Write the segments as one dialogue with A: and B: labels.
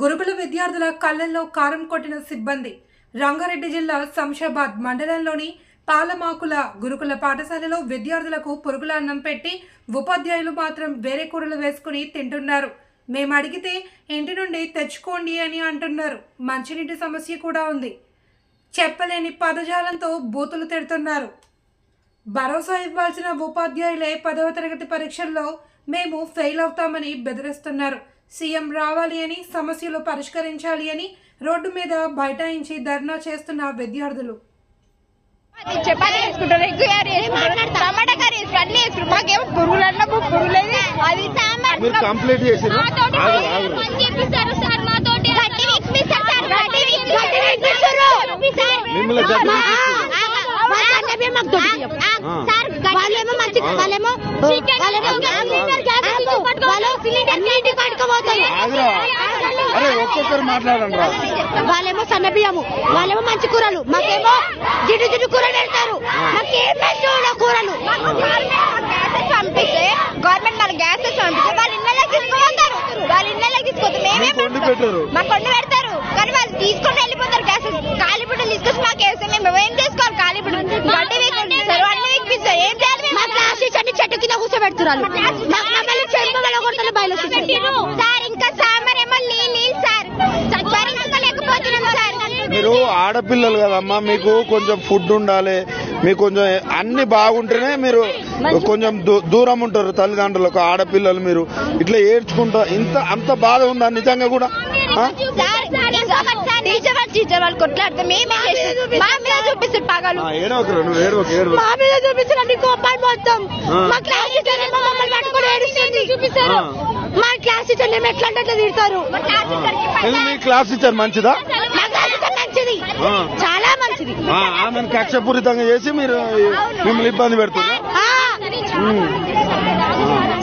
A: గురుకుల విద్యార్థుల కళ్ళల్లో కారం కొట్టిన సిబ్బంది రంగారెడ్డి జిల్లా శంషాబాద్ మండలంలోని పాలమాకుల గురుకుల పాఠశాలలో విద్యార్థులకు పురుగుల అన్నం పెట్టి ఉపాధ్యాయులు మాత్రం వేరే కూరలు వేసుకుని తింటున్నారు. మేము అడిగితే ఇంటి నుండి తెచ్చుకోండి అని అంటున్నారు. మంచినీటి సమస్య కూడా ఉంది. చెప్పలేని పదజాలంతో బూతులు తిడుతున్నారు. భరోసా ఇవ్వాల్సిన ఉపాధ్యాయులే పదవ తరగతి పరీక్షల్లో మేము ఫెయిల్ అవుతామని బెదిరిస్తున్నారు. సీఎం రావాలి అని సమస్యలు పరిష్కరించాలి అని రోడ్డు మీద బైఠాయించి ధర్నా చేస్తున్న విద్యార్థులు.
B: చపాతీ వేసుకుంటారు ఎగ్ కర్రీ వేసుకుంటారు టమాటా కర్రీ వేసుకుంటారు అన్ని వేసుకుంటారు మాకేమో పురుగులు అన్నప్పుడు పురుగులేదు అది సాంబార్
C: మీరు కంప్లీట్ చేసిర్రు?
B: మాతోటి
C: ఆగు, ఆగు.
B: పని చేపిస్తారు సార్ మాతోటి గట్టి సార్ గట్టి గట్టి విక్పిస్తారు
C: మిమ్మల్ని గట్టి విక్కిస్తారు. ఆ.
D: వాళ్ళేమో మంచి వాళ్ళేమో వాళ్ళేమో
C: ఒక్కొక్కరు మాట్లాడండి రా
D: వాళ్ళేమో సన్న బియ్యము వాళ్ళేమో మంచి కూరలు మాకేమో జిడ్డు జిడ్డు కూరలు పెడతారు. మాకేం కూరలు.
B: పంపిస్తే గవర్నమెంట్ మన గ్యాసెస్ పంపిస్తే వాళ్ళ ఇళ్ళకి తీసుకుపోతారు. వాళ్ళ ఇళ్ళకి తీసుకొస్తారు మేమే
C: మీకు వండి పెట్టరు.
B: మాకు కొండ పెడతారు. కానీ వాళ్ళు తీసుకొని వెళ్ళిపోతారు గ్యాసెస్. కాలిపుడ్డలు తీసుకొచ్చి మాకు వేస్తే మేము ఏం చేసుకోవాలి గడ్డి వేస్తారు అన్ని వేపిస్తారు ఏం చేయాలి మేము?
D: మా క్లాస్ టీచర్ని చెట్టు కింద కూర్చోబెడుతున్నారు. మా- మమ్మల్ని చెంప కొడతారు బయలు
C: మీరు ఆడపిల్లలు కదమ్మా మీకు కొంచెం ఫుడ్ ఉండాలి మీకు కొంచెం అన్ని బాగుంటేనే మీరు కొంచెం దూ- దూరం ఉంటారు తల్లిదండ్రులకు ఆడపిల్లలు మీరు. ఇట్లా ఏడ్చుకుంటా ఇంత అంత బాధ ఉందా నిజంగా కూడా? ఆ?
B: సార్ ఇంకొకటి సార్ టీచర్ వాళ్ళు టీచర్ వాళ్ళు కొట్లాడితే మేమే చేస్తాం మా మీద చూపిస్తారు పగలు.
C: ఆ, ఏడవకురా నువ్వు ఏడవకు ఏడవకు.
D: మా మీద చూపిస్తున్నారు కోపాలు మొత్తం.
C: ఆ.
D: మా క్లాస్ టీచర్ ఏమో మమ్మల్ని పట్టుకొని ఏడుస్తుంది. చూపిస్తారు.
C: ఆ.
D: మా క్లాస్ టీచర్ ఏమో ఎట్లా అంటే అట్లా తిడతారు.
C: ఇది మీ క్లాస్ టీచర్ మంచిదా?
D: చాలా మంచిది.
C: ఆ, ఆమెను కక్షపూరితంగా చేసి మీరు మిమ్మల్ని ఇబ్బంది పెడుతున్నారు.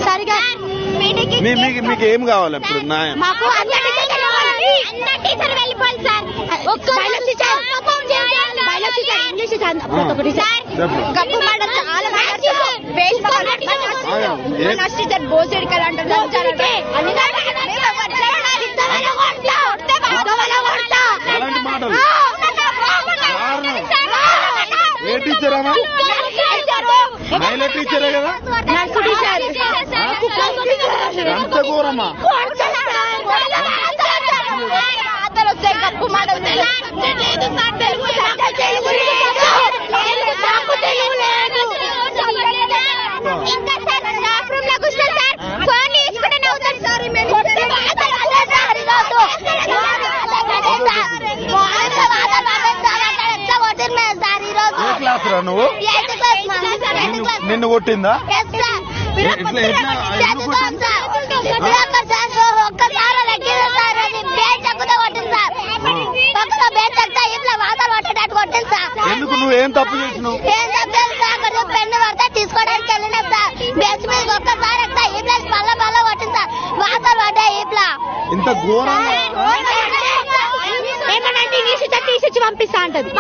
D: సరిగా.
C: మీకు మీకు ఏం కావాలి ఇప్పుడు?
D: మాకు అన్ని టీచర్లు కావాలి.
B: టీచర్ వెళ్ళిపోవాలి sir
D: biology teacher biology teacher English teacher ప్రతి ఒక్క టీచర్
C: చెప్పు
B: గప్పు మాట చాలా వేస్ట్ నర్స్ టీచర్ బోసేడికలు అంటారు లంచాలు అన్ని
C: అలాంటి మాటలు ఏ టీచర్ అమ్మా మహిళా టీచరే కదా?
D: నర్సు టీచర్
C: ఏ క్లాస్ రా నువ్వు? నిన్ను- కొట్టిందా? ఎ- ఎట్లా- ఎట్లా? ఎందుకు నువ్వు ఏం తప్పు చేసినావు?
B: పెన్ను పడితే తీసుకోవడానికి వెళ్ళినాం సార్. బెంచ్ మీద ఒక్కసారి కొట్టింది సార్.
C: ఇంత ఘోరంగా
D: ఏమనంటే ఇంగ్లీష్ టీచర్ తీసిచ్చి పంపిస్తా అంటది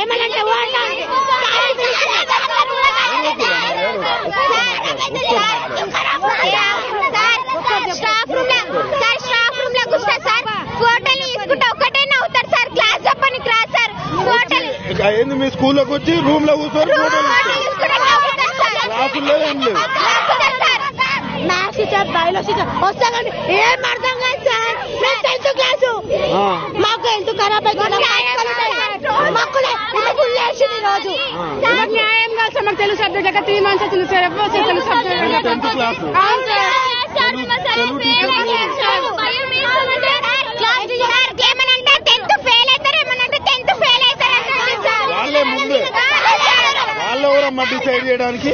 D: ఏమనంటే ఓ అంటాంది.
B: స్టాఫ్ రూమ్ లో సార్ స్టాఫ్ రూమ్ లో కూర్చో సార్ ఫోటోలు తీసుకుంటే ఒక్కటే నవ్వుతారు సార్ క్లాస్ చెప్పని క్లాస్ సార్ ఫోటోలు
C: ఇక ఏంది మీ స్కూల్లోకి వచ్చి రూమ్ లో కూర్చొని ఫోటోలు
B: ఫోటోలు
C: ఇస్తారు.
B: తీసుకుంటే నవ్వుతారు సార్
C: క్లాసుల్లో ఏం లేవు
B: నవ్వుతారు sir
D: maths teacher biology teacher వస్తా కానీ ఏం అర్థం కాదు సార్. మేము టెన్త్ క్లాసు
C: ఆ.
D: మాకు హెల్త్ ఖరాబ్ అవుతుంది మాకు ఫుల్ వేసింది రోజు. న్యాయం కాదు సార్. మాకు తెలుగు సబ్జెక్ట్ లెక్క త్రీ మంత్స్ వచ్చింది సార్. ఎప్పుడు వస్తుంది తెలుగు సబ్జెక్ట్ అవును సార్.
C: వాళ్ళే ముందే. వాళ్ళు ఎవరమ్మా డిసైడ్ చేయడానికి?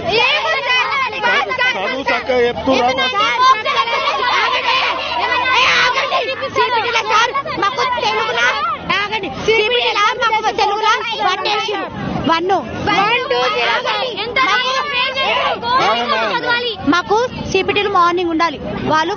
C: ఆగండి, ఆగండి.
D: మాకు సిపిటీలు మార్నింగ్ ఉండాలి. వాళ్ళు